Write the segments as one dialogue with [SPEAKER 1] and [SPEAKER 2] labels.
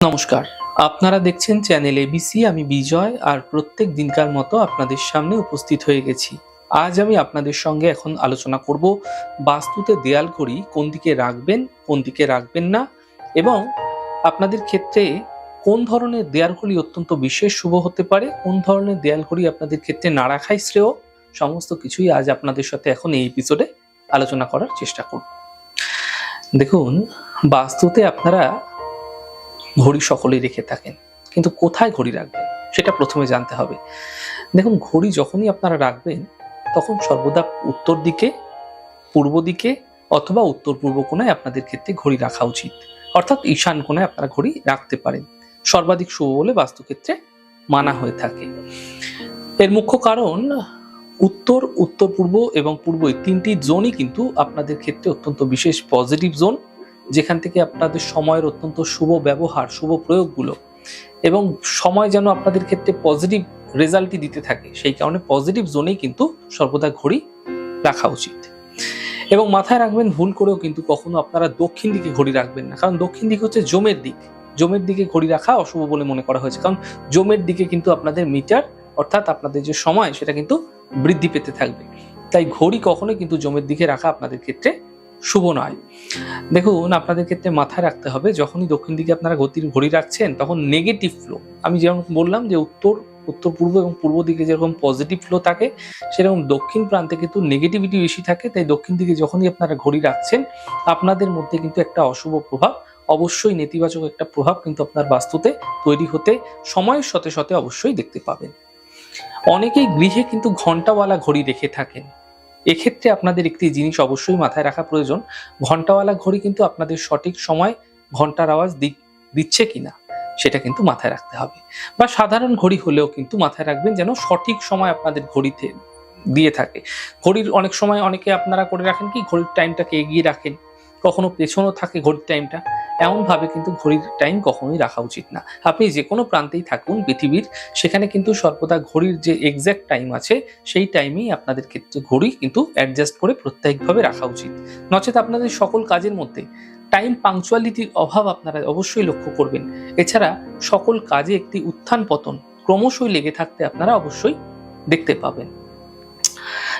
[SPEAKER 1] নমস্কার। আপনারা দেখছেন চ্যানেল এবিসি আমি বিজয়, আর প্রত্যেক দিনকার মতো আপনাদের সামনে উপস্থিত হয়ে গেছি। আজ আমি আপনাদের সঙ্গে এখন আলোচনা করব, বাস্তুতে দেয়াল ঘড়ি কোন দিকে রাখবেন, কোন দিকে রাখবেন না, এবং আপনাদের ক্ষেত্রে কোন ধরনের দেয়াল অত্যন্ত বিশেষ শুভ হতে পারে, কোন ধরনের দেয়াল আপনাদের ক্ষেত্রে না রাখাই শ্রেয়, সমস্ত কিছুই আজ আপনাদের সাথে এখন এই এপিসোডে আলোচনা করার চেষ্টা করব। দেখুন, বাস্তুতে আপনারা ঘড়ি সকলেই রেখে থাকেন। কিন্তু কোথায় ঘড়ি রাখবেন? সেটা প্রথমে জানতে হবে। দেখুন, ঘড়ি যখনই আপনারা রাখবেন, তখন সর্বদা উত্তর দিকে, পূর্ব দিকে অথবা উত্তর পূর্ব কোণায় আপনাদের ক্ষেত্রে ঘড়ি রাখা উচিত। অর্থাৎ ঈশান কোণায় আপনারা ঘড়ি রাখতে পারেন। সর্বাধিক শুভ বলে বাস্তুক্ষেত্রে মানা হয়ে থাকে। এর মুখ্য কারণ, উত্তর উত্তর পূর্ব এবং পূর্ব এই তিনটি জোনই কিন্তু আপনাদের ক্ষেত্রে অত্যন্ত বিশেষ পজিটিভ জোন যেখান থেকে আপনাদের সময়ের অত্যন্ত শুভ ব্যবহার, শুভ প্রয়োগগুলো এবং সময় যেন আপনাদের ক্ষেত্রে পজিটিভ রেজাল্টই দিতে থাকে, সেই কারণে পজিটিভ জোনেই কিন্তু সর্বদা ঘড়ি রাখা উচিত। এবং মাথায় রাখবেন, ভুল করেও কিন্তু কখনো আপনারা দক্ষিণ দিকে ঘড়ি রাখবেন না। কারণ দক্ষিণ দিক হচ্ছে জমের দিক। জমের দিকে ঘড়ি রাখা অশুভ বলে মনে করা হয়েছে। কারণ জমের দিকে কিন্তু আপনাদের মিটার অর্থাৎ আপনাদের যে সময়, সেটা কিন্তু বৃদ্ধি পেতে থাকবে। তাই ঘড়ি কখনোই কিন্তু জমের দিকে রাখা আপনাদের ক্ষেত্রে শুভ নয়। দেখুন, আপনাদের ক্ষেত্রে মাথায় রাখতে হবে, যখনই দক্ষিণ দিকে আপনারা গতির ঘড়ি রাখছেন, তখন নেগেটিভ ফ্লো আমি যেমন বললাম যে উত্তর উত্তর পূর্ব এবং পূর্ব দিকে যেরকম পজিটিভ ফ্লো থাকে, সেরকম দক্ষিণ প্রান্তে কিন্তু নেগেটিভিটি বেশি থাকে। তাই দক্ষিণ দিকে যখনই আপনারা ঘড়ি রাখছেন, আপনাদের মধ্যে কিন্তু একটা অশুভ প্রভাব, অবশ্যই নেতিবাচক একটা প্রভাব কিন্তু আপনার বাস্তুতে তৈরি হতে, সময়ের সাথে সাথে অবশ্যই দেখতে পাবেন। অনেকেই গৃহে কিন্তু ঘন্টাওয়ালা ঘড়ি রেখে থাকেন। এক্ষেত্রে আপনাদের একটি জিনিস অবশ্যই মাথায় রাখা প্রয়োজন ঘন্টাওয়ালা ঘড়ি কিন্তু আপনাদের সঠিক সময় ঘণ্টার আওয়াজ দিচ্ছে কিনা, সেটা কিন্তু মাথায় রাখতে হবে। বা সাধারণ ঘড়ি হলেও কিন্তু মাথায় রাখবেন যেন সঠিক সময় আপনাদের ঘড়িতে দিয়ে থাকে। ঘড়ির অনেক সময় অনেকে আপনারা করে রাখেন কি, ঘড়ির টাইমটাকে এগিয়ে রাখেন। কখনো পেছনও থাকে ঘড়ির টাইমটা এমনভাবে কিন্তু ঘড়ির টাইম কখনোই রাখা উচিত না। আপনি যে কোনো প্রান্তেই থাকুন পৃথিবীর, সেখানে কিন্তু সর্বদা ঘড়ির যে এক্স্যাক্ট টাইম আছে, সেই টাইমেই আপনাদের ক্ষেত্রে ঘড়ি কিন্তু অ্যাডজাস্ট করে প্রত্যাহিকভাবে রাখা উচিত। নচেত আপনাদের সকল কাজের মধ্যে টাইম পাংচুয়ালিটির অভাব আপনারা অবশ্যই লক্ষ্য করবেন। এছাড়া সকল কাজে একটি উত্থান পতন ক্রমশই লেগে থাকতে আপনারা অবশ্যই দেখতে পাবেন।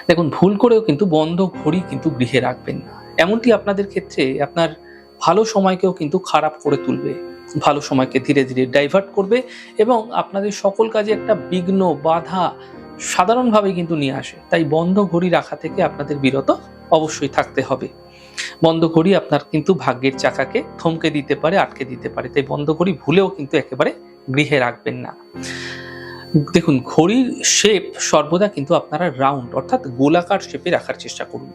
[SPEAKER 1] দেখুন, ভুল করেও কিন্তু বন্ধ ঘড়ি কিন্তু গৃহে রাখবেন না। এমনটি আপনাদের ক্ষেত্রে আপনার ভালো সময়কেও কিন্তু খারাপ করে তুলবে। ভালো সময়কে ধীরে ধীরে ডাইভার্ট করবে এবং আপনাদের সকল কাজে একটা বিঘ্ন, বাধা সাধারণভাবে কিন্তু নিয়ে আসে। তাই বন্ধ ঘড়ি রাখা থেকে আপনাদের বিরত অবশ্যই থাকতে হবে। বন্ধ ঘড়ি আপনার কিন্তু ভাগ্যের চাকাকে থমকে দিতে পারে, আটকে দিতে পারে। তাই বন্ধ ঘড়ি ভুলেও কিন্তু একেবারে গৃহে রাখবেন না। দেখুন, ঘড়ির শেপ সর্বদা কিন্তু আপনারা রাউন্ড অর্থাৎ গোলাকার শেপে রাখার চেষ্টা করুন।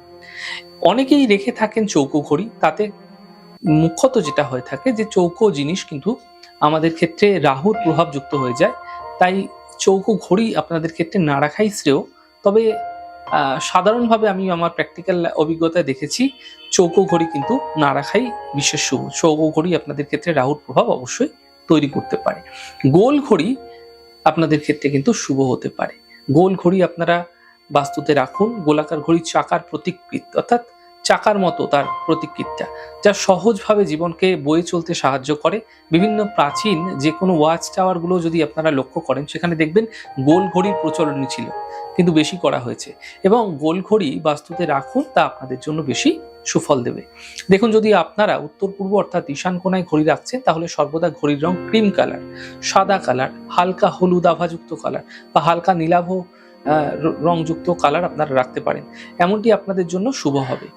[SPEAKER 1] অনেকেই রেখে থাকেন চৌকো ঘড়ি, তাতে মুখ্যত যেটা হয়ে থাকে যে চৌকো জিনিস কিন্তু আমাদের ক্ষেত্রে রাহুর প্রভাব যুক্ত হয়ে যায়। তাই চৌকো ঘড়ি আপনাদের ক্ষেত্রে না রাখাই শ্রেয়। তবে সাধারণভাবে আমি আমার প্র্যাকটিক্যাল অভিজ্ঞতায় দেখেছি, চৌকো ঘড়ি কিন্তু না রাখাই বিশেষ শুভ। চৌকো ঘড়ি আপনাদের ক্ষেত্রে রাহুর প্রভাব অবশ্যই তৈরি করতে পারে। গোল ঘড়ি আপনাদের ক্ষেত্রে কিন্তু শুভ হতে পারে। গোল ঘড়ি আপনারা বাস্তুতে রাখুন, গোলাকার ঘড়ি চাকার প্রতিকৃত, অর্থাৎ চাকার মতো তার প্রতিকৃতটা, যা সহজভাবে জীবনকে বয়ে চলতে সাহায্য করে। বিভিন্ন প্রাচীন যে কোনো ওয়াচ টাওয়ারগুলো যদি আপনারা লক্ষ্য করেন, সেখানে দেখবেন গোল ঘড়ির প্রচলনই ছিল, কিন্তু বেশি করা হয়েছে এবং গোল ঘড়ি বাস্তুতে রাখুন, তা আপনাদের জন্য বেশি সুফল দেবে। দেখুন, যদি আপনারা উত্তর পূর্ব অর্থাৎ ঈশান কোনায় ঘড়ি রাখছেন, তাহলে সর্বদা ঘড়ির রং ক্রিম কালার, সাদা কালার, হালকা হলুদ আভাযুক্ত কালার বা হালকা নীলাভ রংযুক্ত কালার আপনারা রাখতে পারেন। এমনটি আপনাদের জন্য শুভ হবে।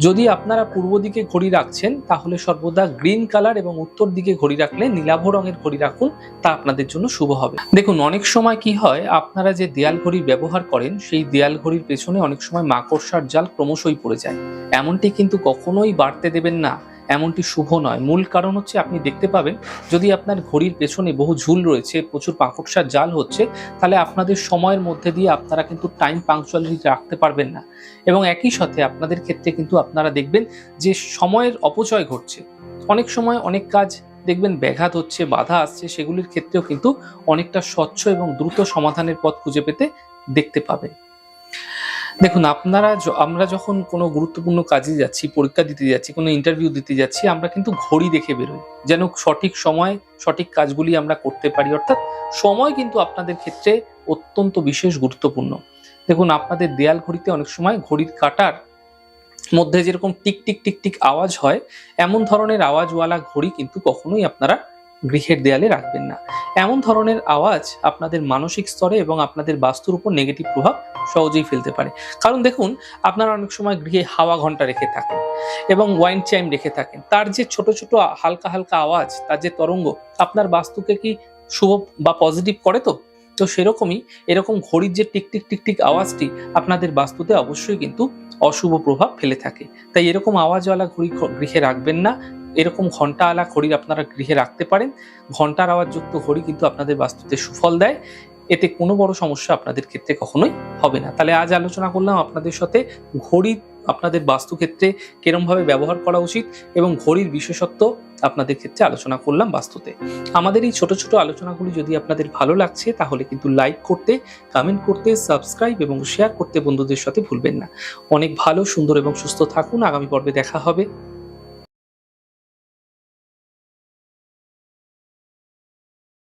[SPEAKER 1] যদি আপনারা পূর্ব দিকে ঘড়ি রাখছেন, তাহলে সর্বদা গ্রিন কালার এবং উত্তর দিকে ঘড়ি রাখলে নীলাভ রঙের ঘড়ি রাখুন, তা আপনাদের জন্য শুভ হবে। দেখুন, অনেক সময় কি হয়, আপনারা যে দেয়াল ঘড়ি ব্যবহার করেন, সেই দেয়াল ঘড়ির পেছনে অনেক সময় মাকড়সার জাল ক্রমশই পড়ে যায়। এমনটি কিন্তু কখনোই বাড়তে দেবেন না। এমনটি শুভ নয়। মূল কারণ হচ্ছে আপনি দেখতে পাবেন, যদি আপনার ঘড়ির পেছনে বহু ঝুল রয়েছে, প্রচুর মাকড়সার জাল হচ্ছে, তাহলে আপনাদের সময়ের মধ্যে দিয়ে আপনারা কিন্তু টাইম পাংচুয়ালিটি রাখতে পারবেন না। এবং একই সাথে আপনাদের ক্ষেত্রে কিন্তু আপনারা দেখবেন যে সময়ের অপচয় ঘটছে। অনেক সময় অনেক কাজ দেখবেন ব্যাঘাত হচ্ছে, বাধা আসছে, সেগুলির ক্ষেত্রেও কিন্তু অনেকটা স্বচ্ছ এবং দ্রুত সমাধানের পথ খুঁজে পেতে দেখতে পাবেন। দেখুন, আপনারা আমরা যখন কোনো গুরুত্বপূর্ণ কাজে যাচ্ছি, পরীক্ষা দিতে যাচ্ছি, কোনো ইন্টারভিউ দিতে যাচ্ছি, আমরা কিন্তু ঘড়ি দেখে বেরোই। যেন সঠিক সময়, সঠিক কাজগুলি আমরা করতে পারি। অর্থাৎ সময় কিন্তু আপনাদের ক্ষেত্রে অত্যন্ত বিশেষ গুরুত্বপূর্ণ। দেখুন, আপনাদের দেয়াল ঘড়িতে অনেক সময় ঘড়ির কাটার মধ্যে যেরকম টিক টিক টিক টিক আওয়াজ হয়, এমন ধরনের আওয়াজওয়ালা ঘড়ি কিন্তু কখনোই আপনারা গৃহের দেয়ালে রাখবেন না। এমন ধরনের আওয়াজ আপনাদের মানসিক স্তরে এবং আপনাদের বাস্তুর উপর নেগেটিভ প্রভাব সহজেই ফেলতে পারে। কারণ দেখুন, আপনারা অনেক সময় গৃহে হাওয়া ঘণ্টা রেখে থাকেন এবং ওয়াইন চাইম রেখে থাকেন। তার যে ছোট ছোট হালকা হালকা আওয়াজ, তার যে তরঙ্গ, আপনার বাস্তুকে কি শুভ বা পজিটিভ করে তো? তো সেরকমই এরকম ঘড়ির যে টিকটিক টিক টিক টিক আওয়াজটি আপনাদের বাস্তুতে অবশ্যই কিন্তু অশুভ প্রভাব ফেলে থাকে। তাই এরকম আওয়াজওয়ালা ঘড়ি গৃহে রাখবেন না। এরকম ঘন্টাওয়ালা ঘড়ি আপনারা গৃহে রাখতে পারেন। ঘণ্টার আওয়াজযুক্ত ঘড়ি কিন্তু আপনাদের বাস্তুতে সুফল দেয়। এতে কোনো বড় সমস্যা আপনাদের ক্ষেত্রে কখনোই হবে না। তাহলে আজ আলোচনা করলাম আপনাদের সাথে ঘড়ি আপনাদের বাস্তুক্ষেত্রে কিরমভাবে ব্যবহার করা উচিত এবং ঘড়ির বিশেষত্ব আপনাদের ক্ষেত্রে আলোচনা করলাম বাস্তুতে। আমাদের এই ছোট ছোট আলোচনাগুলি যদি আপনাদের ভালো লাগছে, তাহলে কিন্তু লাইক করতে, কমেন্ট করতে, সাবস্ক্রাইব এবং শেয়ার করতে বন্ধুদের সাথে ভুলবেন না। অনেক ভালো, সুন্দর এবং সুস্থ থাকুন। আগামী পর্বে দেখা হবে।